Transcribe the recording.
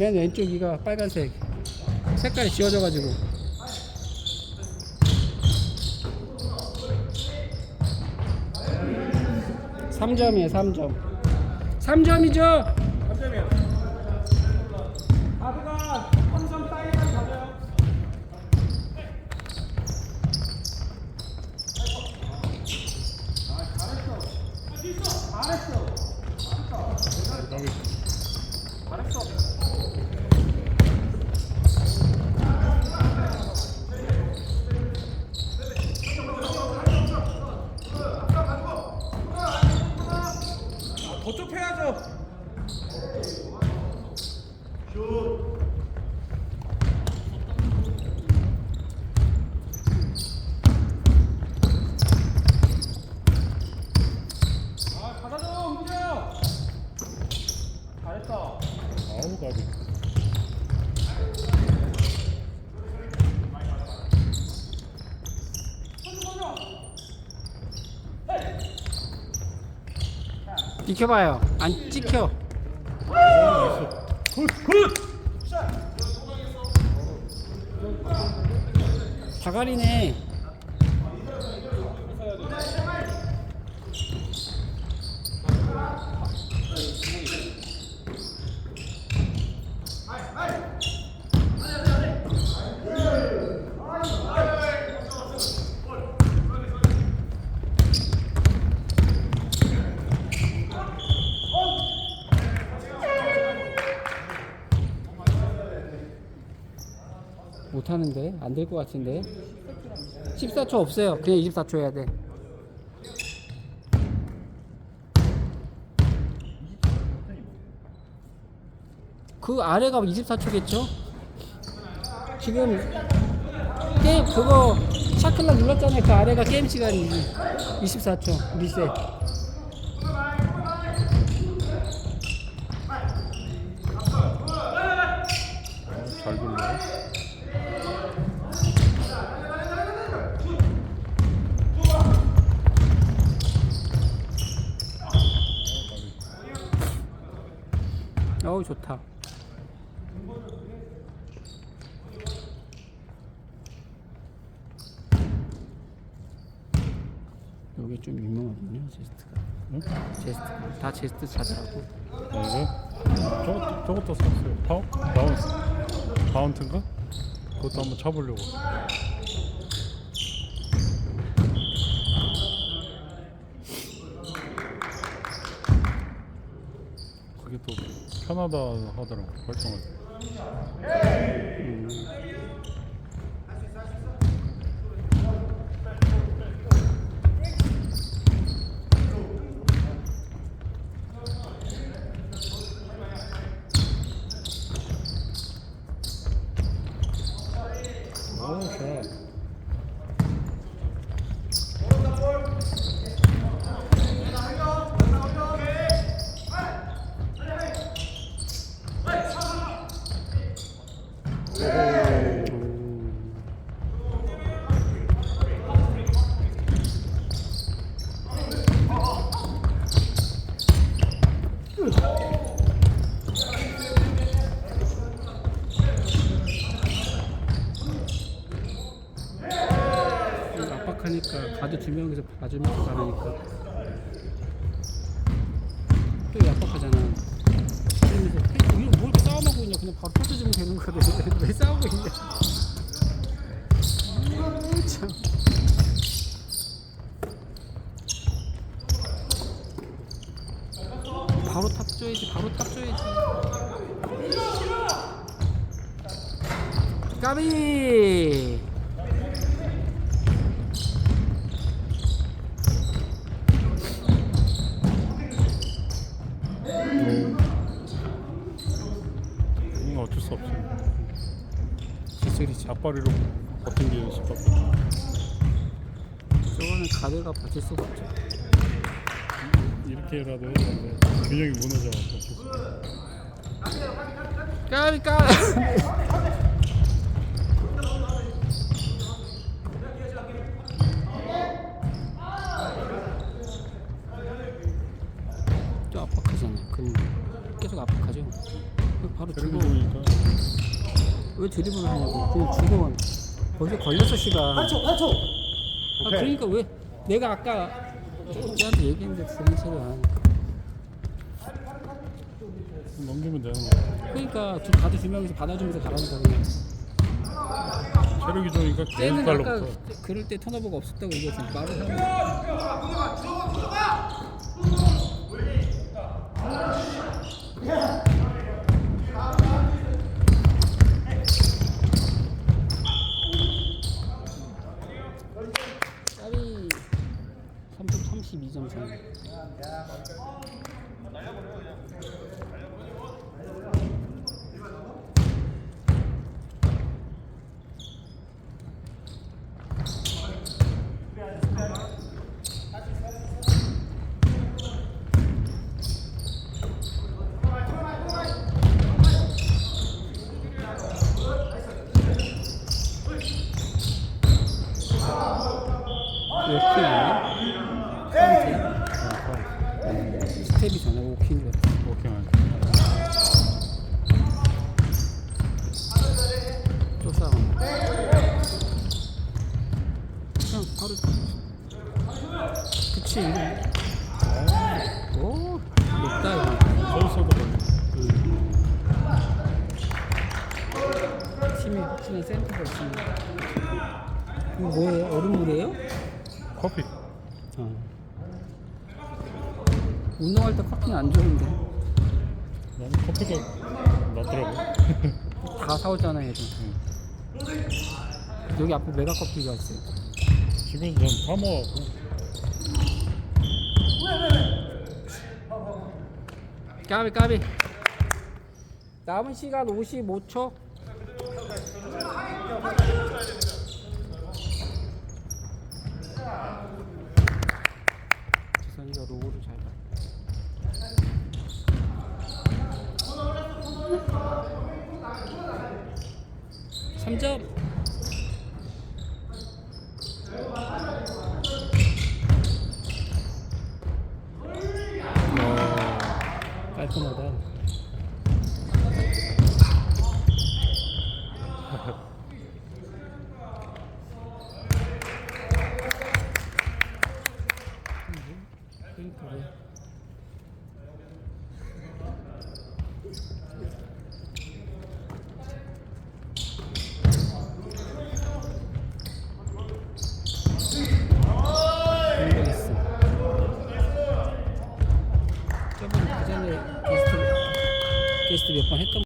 맨 왼쪽 이가 빨간색. 색깔이 지워져가지고. 삼점이에요삼점삼점이죠? 아드가 삼성 따위만 가져요. 더 좁혀야죠. 아, 받아줘, 움직여. 잘했어. 아우 가비 비켜봐요. 안 찍혀. 굿 굿 자갈이네 못하는데 안 될 것 같은데. 14초 없어요. 그냥 24초 해야 돼. 그 아래가 24초겠죠? 지금 게임 그거 샤클락 눌렀잖아요. 그 아래가 게임 시간이 24초. 리셋 어우 좋다. 여기 좀 유명하군요 제스트가. 응? 제스트. 다 제스트 차더라고? 이거? 저것 저것도 샀어요. 파워 바운스. 바운트인가? 그것도 한번 쳐보려고. 그게 또 편하다 하더라고 활동할 때. 어우 좋 아 압박하니까 가드 두 명이서 봐주면서 가라니까. 또 압박하잖아. 그러면서 이거 뭘 이렇게 싸움하고 있냐? 그냥 바로 터져주면 되는 거를 왜 싸우고 있냐? 참. 바로 탑 줘야지 바로 탑 줘야지. 까비 건 어쩔 수 없어 기술이죠 앞발이로 버틴 게 싶었고. 저거는 가드가 버틸 수가 없죠. 이렇게라도 해야 되는데 균형이 무너져 어쩔 수 없어 까비 까비 또 압박하잖아요 그럼 계속 압박하죠 바로 주고. 좋으니까. 왜 드리블을 하냐고. 그냥 주고. 벌써 걸렸어 시간 8초 8초! 아, 그러니까 왜 내가 아까 쟤한테 얘기했는데 드는 소리야 넘기면 되는 거야. 그러니까 두, 다들 두 명이서 받아주면서 가라는 거야 체력이 좋으니까 계속 쟤는 아까 달라붙어. 그럴 때 턴오버가 없었다고 얘기했잖아 말을 하면 짜리 3분 32점 차 워킹이네? 카운트 워킹 또 싸움 그냥 바로. 그치 오 높다 이거. 서있어도 팀이 치는 센터가 있으면 이거 뭐예요? 얼음물이에요? 커피. 어. 운동할 때 커피는 안 좋은데. 나는 커피가 낫더라고. 다 사오잖아 얘들. 여기 앞에 메가 커피가 있어요. 집에서 난 사모하고. 까비 까비. 남은 시간 55초. 지선이가 로우를 잘 봐. 삼점